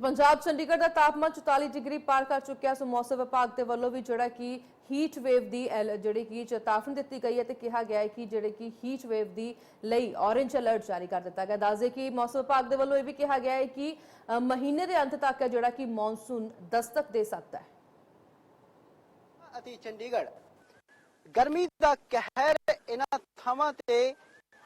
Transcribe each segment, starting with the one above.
ਤਾਂ ਪੰਜਾਬ ਚੰਡੀਗੜ੍ਹ ਦਾ ਤਾਪਮਾਨ 44 ਡਿਗਰੀ ਪਾਰ ਕਰ ਚੁੱਕਿਆ। ਸੋ ਮੌਸਮ ਵਿਭਾਗ ਦੇ ਵੱਲੋਂ ਵੀ ਜਿਹੜਾ ਕਿ ਹੀਟ ਵੇਵ ਦੀ ਜਿਹੜੀ ਕਿ ਚੇਤਾਵਨੀ ਦਿੱਤੀ ਗਈ ਹੈ ਤੇ ਕਿਹਾ ਗਿਆ ਹੈ ਕਿ ਜਿਹੜੇ ਕਿ ਹੀਟ ਵੇਵ ਦੀ ਲਈ ਔਰੇਂਜ ਅਲਰਟ ਜਾਰੀ ਕਰ ਦਿੱਤਾ ਗਿਆ। ਦੱਸਦੇ ਕਿ ਮੌਸਮ ਵਿਭਾਗ ਦੇ ਵੱਲੋਂ ਇਹ ਵੀ ਕਿਹਾ ਗਿਆ ਹੈ ਕਿ ਮਹੀਨੇ ਦੇ ਅੰਤ ਤੱਕ ਜਿਹੜਾ ਕਿ ਮੌਨਸੂਨ ਦਸਤਕ ਦੇ ਸਕਦਾ ਹੈ। ਅਤੇ ਚੰਡੀਗੜ੍ਹ, ਗਰਮੀ ਦਾ ਕਹਿਰ ਇਹਨਾਂ ਥਾਵਾਂ ਤੇ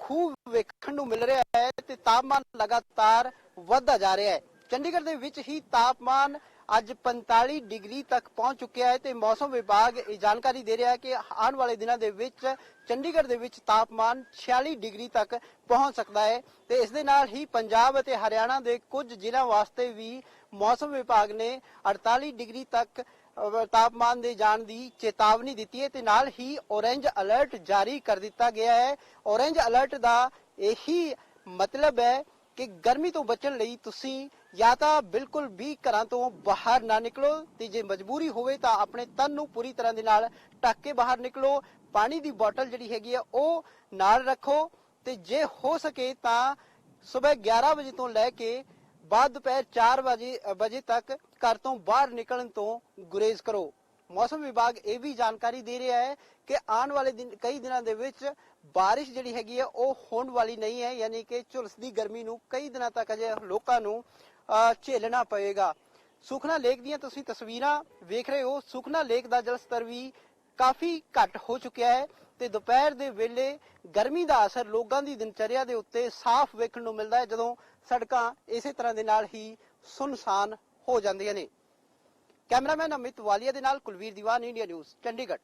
ਖੂਬ ਵੇਖਣ ਨੂੰ ਮਿਲ ਰਿਹਾ ਹੈ ਤੇ ਤਾਪਮਾਨ ਲਗਾਤਾਰ ਵੱਧਦਾ ਜਾ ਰਿਹਾ ਹੈ। ਚੰਡੀਗੜ੍ਹ ਦੇ ਵਿੱਚ ਹੀ ਤਾਪਮਾਨ ਅੱਜ 45 ਡਿਗਰੀ ਤੱਕ ਪਹੁੰਚ ਚੁੱਕਿਆ ਹੈ ਤੇ ਮੌਸਮ ਵਿਭਾਗ ਇਹ ਜਾਣਕਾਰੀ ਦੇ ਰਿਹਾ ਹੈ ਕਿ ਆਉਣ ਵਾਲੇ ਦਿਨਾਂ ਦੇ ਵਿੱਚ ਚੰਡੀਗੜ੍ਹ ਦੇ ਵਿੱਚ ਤਾਪਮਾਨ 46 ਡਿਗਰੀ ਤੱਕ ਪਹੁੰਚ ਸਕਦਾ ਹੈ ਤੇ ਇਸ ਦੇ ਨਾਲ ਹੀ ਪੰਜਾਬ ਅਤੇ ਹਰਿਆਣਾ ਦੇ ਕੁਝ ਜ਼ਿਲ੍ਹਿਆਂ ਵਾਸਤੇ ਵੀ ਮੌਸਮ ਵਿਭਾਗ ਨੇ 48 ਡਿਗਰੀ ਤੱਕ ਤਾਪਮਾਨ ਦੇ ਜਾਣ ਦੀ ਚੇਤਾਵਨੀ ਦਿੱਤੀ ਹੈ ਤੇ ਨਾਲ ਹੀ ਔਰੇਂਜ ਅਲਰਟ ਜਾਰੀ ਕਰ ਦਿੱਤਾ ਗਿਆ ਹੈ। ਔਰੇਂਜ ਅਲਰਟ ਦਾ ਇਹੀ ਮਤਲਬ ਹੈ ਕਿ ਗਰਮੀ ਤੋਂ ਬਚਣ ਲਈ ਤੁਸੀਂ ਜਾਂ ਤਾਂ ਬਿਲਕੁਲ ਵੀ ਘਰਾਂ ਤੋਂ ਬਾਹਰ ਨਾ ਨਿਕਲੋ ਤੇ ਜੇ ਮਜਬੂਰੀ ਹੋਵੇ ਤਾਂ ਆਪਣੇ ਤਨ ਨੂੰ ਪੂਰੀ ਤਰ੍ਹਾਂ ਦੇ ਨਾਲ ਢੱਕ ਕੇ ਬਾਹਰ ਨਿਕਲੋ। ਪਾਣੀ ਦੀ ਬੋਤਲ ਜਿਹੜੀ ਹੈਗੀ ਆ, ਉਹ ਨਾਲ ਰੱਖੋ ਤੇ ਜੇ ਹੋ ਸਕੇ ਤਾਂ ਸਵੇਰ 11 ਵਜੇ ਤੋਂ ਲੈ ਕੇ ਬਾਅਦ ਦੁਪਹਿਰ 4 ਵਜੇ ਵਜੇ ਤੱਕ ਘਰ ਤੋਂ ਬਾਹਰ ਨਿਕਲਣ ਤੋਂ ਗੁਰੇਜ਼ ਕਰੋ। ਮੌਸਮ ਵਿਭਾਗ ਇਹ ਵੀ ਜਾਣਕਾਰੀ ਦੇ ਰਿਹਾ ਹੈ ਕਿ ਆਉਣ ਵਾਲੇ ਦਿਨ, ਕਈ ਦਿਨਾਂ ਦੇ ਵਿੱਚ ਬਾਰਿਸ਼ ਜਿਹੜੀ ਹੈਗੀ ਹੈ, ਉਹ ਹੋਣ ਵਾਲੀ ਨਹੀਂ ਹੈ, ਯਾਨੀ ਕਿ ਝੁਲਸਦੀ ਗਰਮੀ ਨੂੰ ਕਈ ਦਿਨਾਂ ਤੱਕ ਅਜੇ ਲੋਕਾਂ ਨੂੰ ਝੇਲਣਾ ਪਏਗਾ। ਸੁਖਨਾ ਲੇਕ ਦੀਆਂ ਤੁਸੀਂ ਤਸਵੀਰਾਂ ਵੇਖ ਰਹੇ ਹੋ। ਸੁਖਨਾ ਲੇਕ ਦਾ ਜਲ ਸਤਰ ਵੀ ਕਾਫੀ ਘੱਟ ਹੋ ਚੁੱਕਿਆ ਹੈ ਤੇ ਦੁਪਹਿਰ ਦੇ ਵੇਲੇ ਗਰਮੀ ਦਾ ਅਸਰ ਲੋਕਾਂ ਦੀ ਦਿਨਚਰਿਆ ਦੇ ਉੱਤੇ ਸਾਫ਼ ਵੇਖਣ ਨੂੰ ਮਿਲਦਾ ਹੈ, ਜਦੋਂ ਸੜਕਾਂ ਇਸੇ ਤਰ੍ਹਾਂ ਦੇ ਨਾਲ ਹੀ ਸੁਨਸਾਨ ਹੋ ਜਾਂਦੀਆਂ ਨੇ। ਕੈਮਰਾਮੈਨ ਅਮਿਤ ਵਾਲੀਆ ਦੇ ਨਾਲ ਕੁਲਵੀਰ ਦੀਵਾਨ ਇੰਡੀਆ ਨਿਊਜ਼ ਚੰਡੀਗੜ੍ਹ।